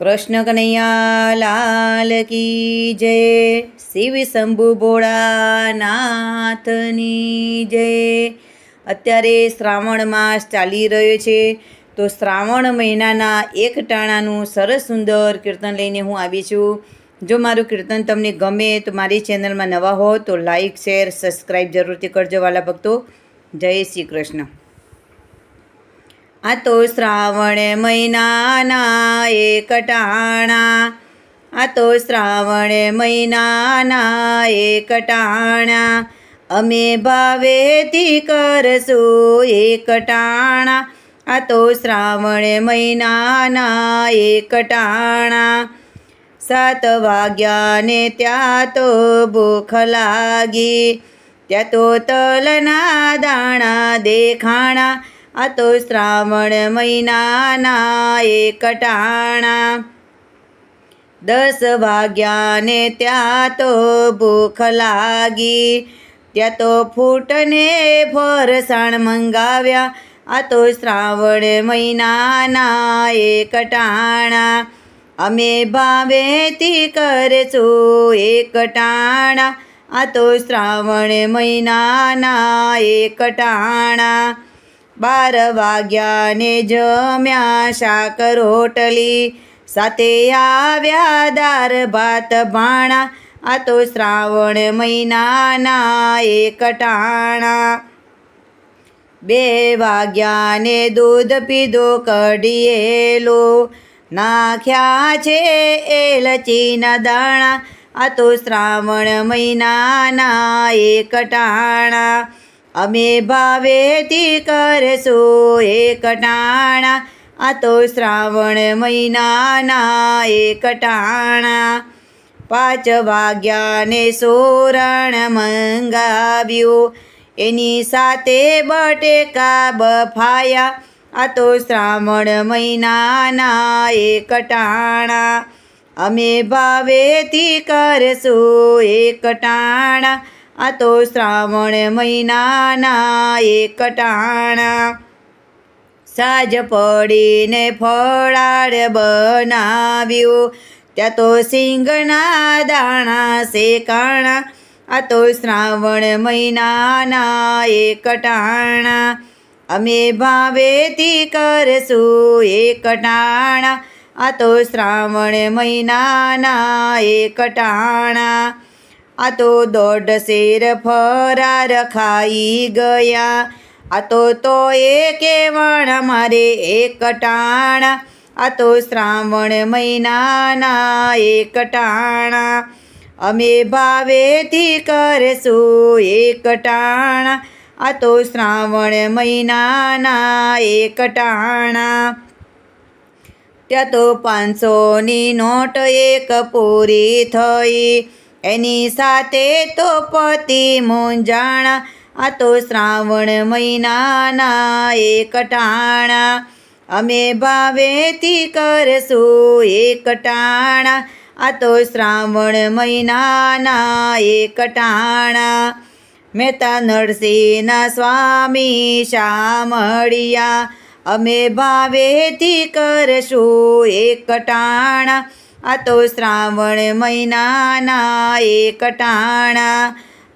કૃષ્ણ કનૈયા લાલ કી જય. શિવ શંભુ ભોળાનાથની જય. અત્યારે શ્રાવણ માસ ચાલી રહ્યો છે, તો શ્રાવણ મહિનાના એક ટાણાનું સરસ સુંદર કીર્તન લઈને હું આવી છું. જો મારું કીર્તન તમને ગમે તો મારી ચેનલમાં નવા હો તો લાઇક શેર સબસ્ક્રાઈબ જરૂરથી કરજો વાલા ભક્તો. જય શ્રી કૃષ્ણ. આ તો શ્રાવણ મહિનાના એકટાણા આ તો શ્રાવણ મહિનાના એકટાણા અમે ભાવેથી કરશું એકટાણા આ તો શ્રાવણ મહિનાના એકટાણા સાત વાગ્યાને ત્યાં તો ભૂખ લાગી. ત્યાં તો તલના દાણા દેખાણા. આ તો શ્રાવણ મહિનાના એક ટાણા દસ વાગ્યાને ત્યાં તો ભૂખ લાગી ત્યાં તો ફૂટને ફરસાણ મંગાવ્યા આ તો શ્રાવણ મહિનાના એક ટાણા અમે ભાવેથી કરશું એક ટાણા આ તો શ્રાવણ મહિનાના એક ટાણા બાર વાગ્યાને જમ્યા શાક રોટલી સાથે આવ્યા દાર ભાત ભાણા. આ તો શ્રાવણ મહિનાના એક ટાણા. બે વાગ્યાને દૂધ પીધો કઢીએલો નાખ્યા છે એલચીના દાણા. આ તો શ્રાવણ મહિનાના એક ટાણા. અમે ભાવેથી કરશું એકટાણા આ તો શ્રાવણ મહિનાના એકટાણા પાંચ વાગ્યાને સોરણ મંગાવ્યું. એની સાથે બટેકા બફાયા. આ તો શ્રાવણ મહિનાના એકટાણા અમે ભાવેથી કરશું એક ટાણા. આ તો શ્રાવણ મહિનાના એક ટાણા. સાજ પડીને ફળાડ બનાવ્યું. ત્યાં તો સિંગના દાણા શેકાણા. આ તો શ્રાવણ મહિનાના એક ટાણા. અમે ભાવેથી કરશું એક ટાણા. આ તો શ્રાવણ મહિનાના એક ટાણા. આ તો દોઢ શેર ફરાર ખાઈ ગયા. આ તો તો એ કેવણ મારે એક ટાણા. આ તો શ્રાવણ મહિનાના એક ટાણા. અમે ભાવેથી કરશું એક ટાણા. આ તો શ્રાવણ મહિનાના એક ટાણા. ત્યાં તો પાંચસોની નોટ એક પૂરી થઈ. એની સાથે તો પતિ મૂંઝાણા, આ તો શ્રાવણ મહિનાના એક ટાણા. અમે ભાવેથી કરશું એક ટાણા, આ તો શ્રાવણ મહિનાના એક ટાણા. મહેતા નરસિંહના સ્વામી શામળિયા, અમે ભાવેથી કરશું એક ટાણા. આ તો શ્રાવણ મહિનાના એકટાણા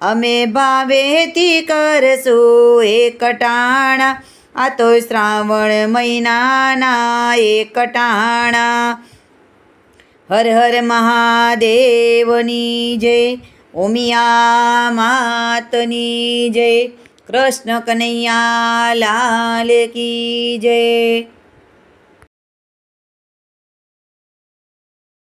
અમે ભાવેથી કરશું એકટાણા આ તો શ્રાવણ મહિનાના એક ટાણા. હર હર મહાદેવની જય ઓમિયા માતની જય, કૃષ્ણ કનૈયા લાલ કી જય.